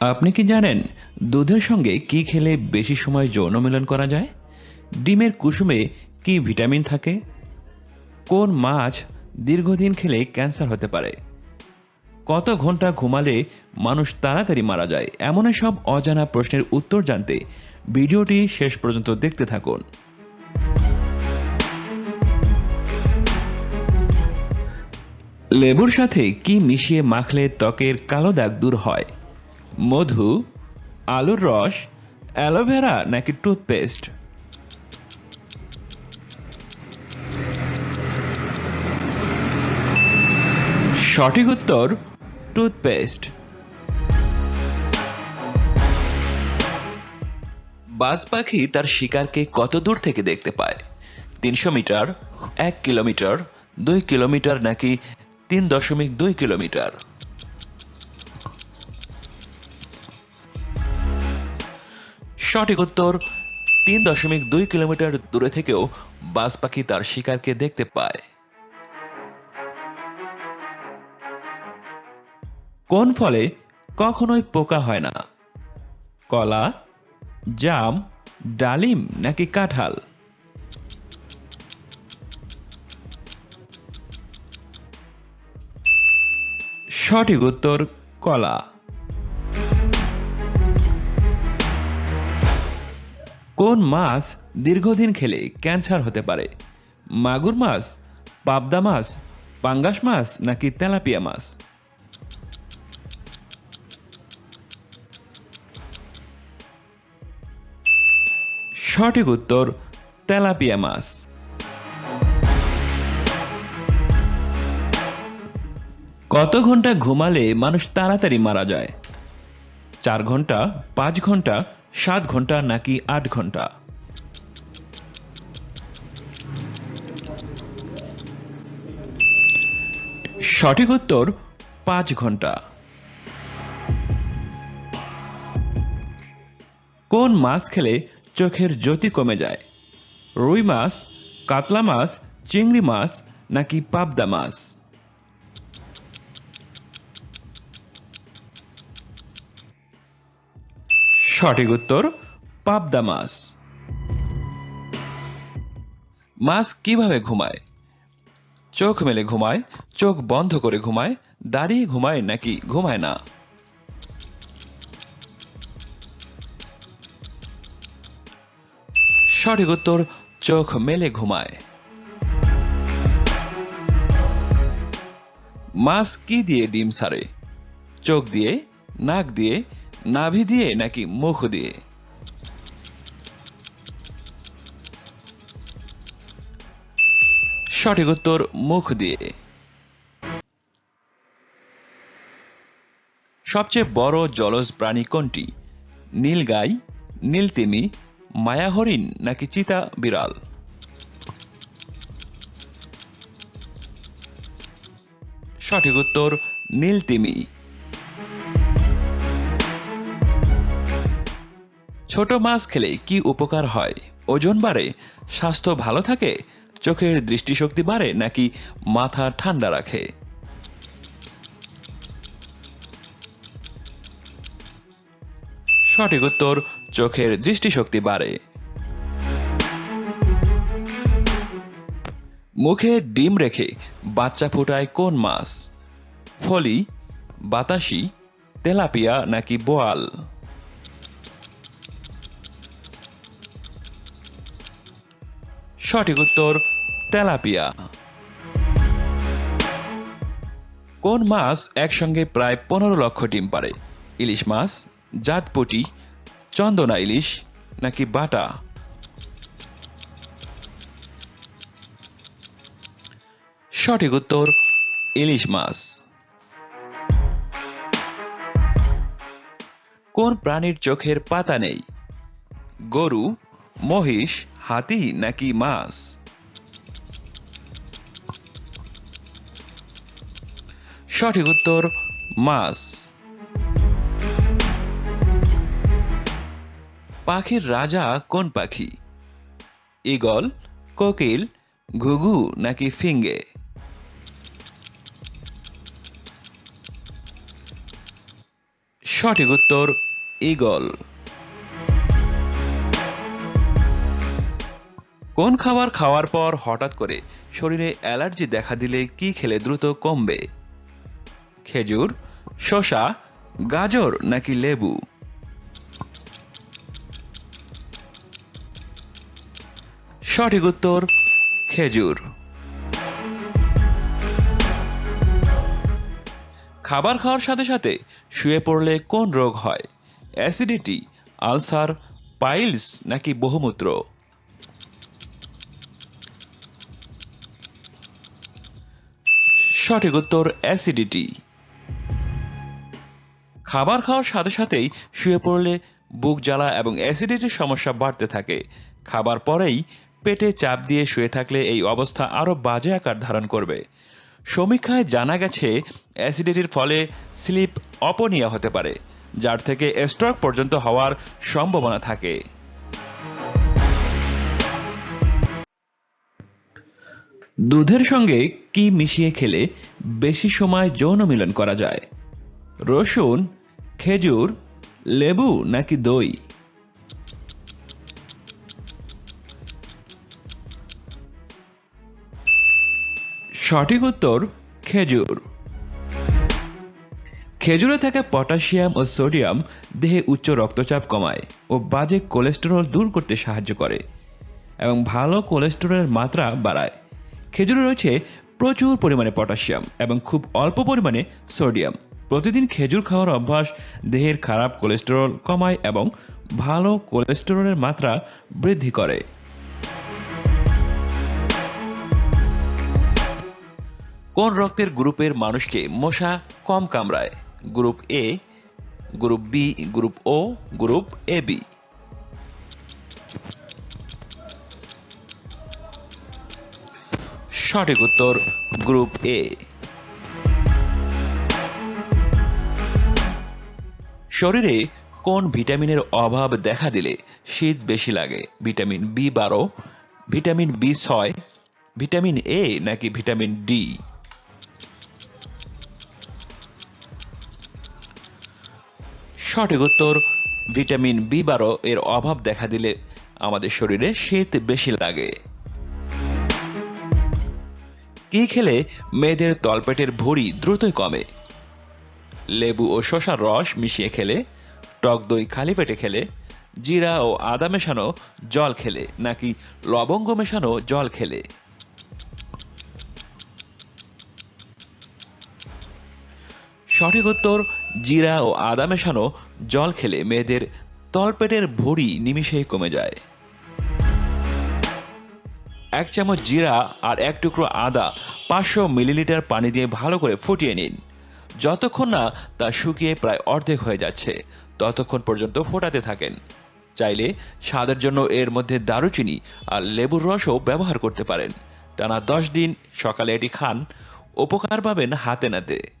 আপনি কি জানেন দুধের সঙ্গে কি খেলে বেশি সময় যৌন মিলন করা যায়? ডিমের কুসুমে কি ভিটামিন থাকে? কোন মাছ দীর্ঘদিন খেলে ক্যান্সার হতে পারে? কত ঘণ্টা ঘুমালে মানুষ তাড়াতাড়ি মারা যায়? এমন সব অজানা প্রশ্নের উত্তর জানতে ভিডিওটি শেষ পর্যন্ত দেখতে থাকুন। লেবুর সাথে কি মিশিয়ে মাখলে ত্বকের কালো দাগ দূর হয়? মধু, আলুর রস অ্যালোভেরা নাকি টুথপেস্ট সঠিক উত্তর টুথপেস্ট বাজ পাখি তার শিকারকে কত দূর থেকে দেখতে পায়? তিনশো মিটার, এক কিলোমিটার, দুই কিলোমিটার নাকি তিন দশমিক দুই কিলোমিটার? সঠিক উত্তর তিন দশমিক দুই কিলোমিটার দূরে থেকেও বাজ পাখি তার শিকারকে দেখতে পায়। কোন ফলে কখনোই পোকা হয় না? কলা, জাম, ডালিম নাকি কাঁঠাল? সঠিক উত্তর কলা। কোন মাছ দীর্ঘদিন খেলে ক্যান্সার হতে পারে? মাগুর মাছ, পাবদা মাছ, পাঙ্গাস মাছ, নাকি তেলাপিয়া মাছ? সঠিক উত্তর, তেলাপিয়া মাছ। কত ঘণ্টা ঘুমালে মানুষ তাড়াতাড়ি মারা যায়? চার ঘণ্টা, পাঁচ ঘণ্টা সাত ঘণ্টা নাকি আট ঘণ্টা? সঠিক উত্তর, পাঁচ ঘণ্টা। কোন মাছ খেলে চোখের জ্যোতি কমে যায়? রুই মাছ, কাতলা মাছ, চিংড়ি মাছ নাকি পাবদা মাছ? সঠিক উত্তর, পাবদা মাছ। মাছ কীভাবে ঘুমায়? চোখ মেলে ঘুমায়, চোখ বন্ধ করে ঘুমায়, দাঁড়িয়ে ঘুমায় নাকি ঘুমায় না? সঠিক উত্তর, চোখ মেলে ঘুমায়। মাছ কি দিয়ে ডিম সারে চোখ দিয়ে, নাক দিয়ে নাভি দিয়ে নাকি মুখ দিয়ে? সঠিক উত্তর, মুখ দিয়ে। সবচেয়ে বড় জলজ প্রাণী কোনটি? নীল নীলগাই, নীলতিমি মায়া হরিণ নাকি চিতা বিড়াল? সঠিক উত্তর, নীলতিমি। ছোট মাছ খেলে কি উপকার হয়? ওজন বাড়ে? স্বাস্থ্য ভালো থাকে? চোখের দৃষ্টিশক্তি বাড়ে নাকি মাথা ঠান্ডা রাখে? সঠিক উত্তর, চোখের দৃষ্টিশক্তি বাড়ে। মুখে ডিম রেখে বাচ্চা ফোটায় কোন মাছ? ফলি, বাতাসি, তেলাপিয়া নাকি বোয়াল? সঠিক উত্তর, তেলাপিয়া। কোন মাছ একসঙ্গে প্রায় পনেরো লক্ষ ডিম পারে ইলিশ মাছ, জাতপটি, চন্দনা ইলিশ নাকি বাটা? সঠিক উত্তর, ইলিশ মাছ। কোন প্রাণীর চোখের পাতা নেই? গরু, মহিষ হাতি নাকি মাছ? সঠিক উত্তর, মাছ। পাখির রাজা কোন পাখি? ঈগল, কোকিল, ঘুঘু নাকি ফিঙ্গে? সঠিক উত্তর ইগল কোন খাবার খাওয়ার পর হঠাৎ করে শরীরে অ্যালার্জি দেখা দিলে কি খেলে দ্রুত কমবে? খেজুর, শসা, গাজর নাকি লেবু? সঠিক উত্তর, খেজুর। খাবার খাওয়ার সাথে সাথে শুয়ে পড়লে কোন রোগ হয়? অ্যাসিডিটি, আলসার, পাইলস নাকি বহুমূত্র? সঠিক উত্তর অ্যাসিডিটি খাবার খাওয়ার সাথে সাথেই শুয়ে পড়লে বুক জ্বালা এবং অ্যাসিডিটির সমস্যা বাড়তে থাকে। খাবার পরেই পেটে চাপ দিয়ে শুয়ে থাকলে এই অবস্থা আরও বাজে আকার ধারণ করবে। সমীক্ষায় জানা গেছে অ্যাসিডিটির ফলে স্লিপ অপনিয়া হতে পারে, যার থেকে স্ট্রোক পর্যন্ত হওয়ার সম্ভাবনা থাকে। দুধের সঙ্গে কি মিশিয়ে খেলে বেশি সময় যৌন মিলন করা যায়? রসুন, খেজুর, লেবু নাকি দই? সঠিক উত্তর, খেজুর। খেজুরে থাকা পটাশিয়াম ও সোডিয়াম দেহে উচ্চ রক্তচাপ কমায় ও বাজে কোলেস্টেরল দূর করতে সাহায্য করে এবং ভালো কোলেস্টেরলের মাত্রা বাড়ায়। খেজুরে রয়েছে প্রচুর পরিমাণে পটাশিয়াম এবং খুব অল্প পরিমাণে সোডিয়াম। প্রতিদিন খেজুর খাওয়ার অভ্যাস দেহের খারাপ কোলেস্টেরল কমায় এবং ভালো কোলেস্টেরলের মাত্রা বৃদ্ধি করে। কোন রক্তের গ্রুপের মানুষকে মশা কম কামড়ায়? Group A group B group O group A B সঠিক উত্তর গ্রুপ এ। শরীরে কোন ভিটামিনের অভাব দেখা দিলে শীত বেশি লাগে? ভিটামিন বি বারো, ভিটামিন বি ছয়, ভিটামিন এ নাকি ভিটামিন ডি? সঠিক উত্তর, ভিটামিন বি বারো এর অভাব দেখা দিলে আমাদের শরীরে শীত বেশি লাগে। কি খেলে মেয়েদের তলপেটের ভুঁড়ি দ্রুতই কমে? লেবু ও শশার রস মিশিয়ে খেলে, টক দই খালি পেটে খেলে, জিরা ও আদা মেশানো জল খেলে, নাকি লবঙ্গ মেশানো জল খেলে? সঠিক উত্তর, জিরা ও আদা মেশানো জল খেলে মেয়েদের তলপেটের ভুঁড়ি নিমিষেই কমে যায়। এক চামচ জিরা আর এক টুকরো আদা পাঁচশো মিলিলিটার পানি দিয়ে ভালো করে ফুটিয়ে নিন। যতক্ষণ না তা শুকিয়ে প্রায় অর্ধেক হয়ে যাচ্ছে, ততক্ষণ পর্যন্ত ফোটাতে থাকেন। চাইলে স্বাদের জন্য এর মধ্যে দারুচিনি আর লেবুর রসও ব্যবহার করতে পারেন। টানা দশ দিন সকালে এটি খান, উপকার পাবেন হাতে নাতে।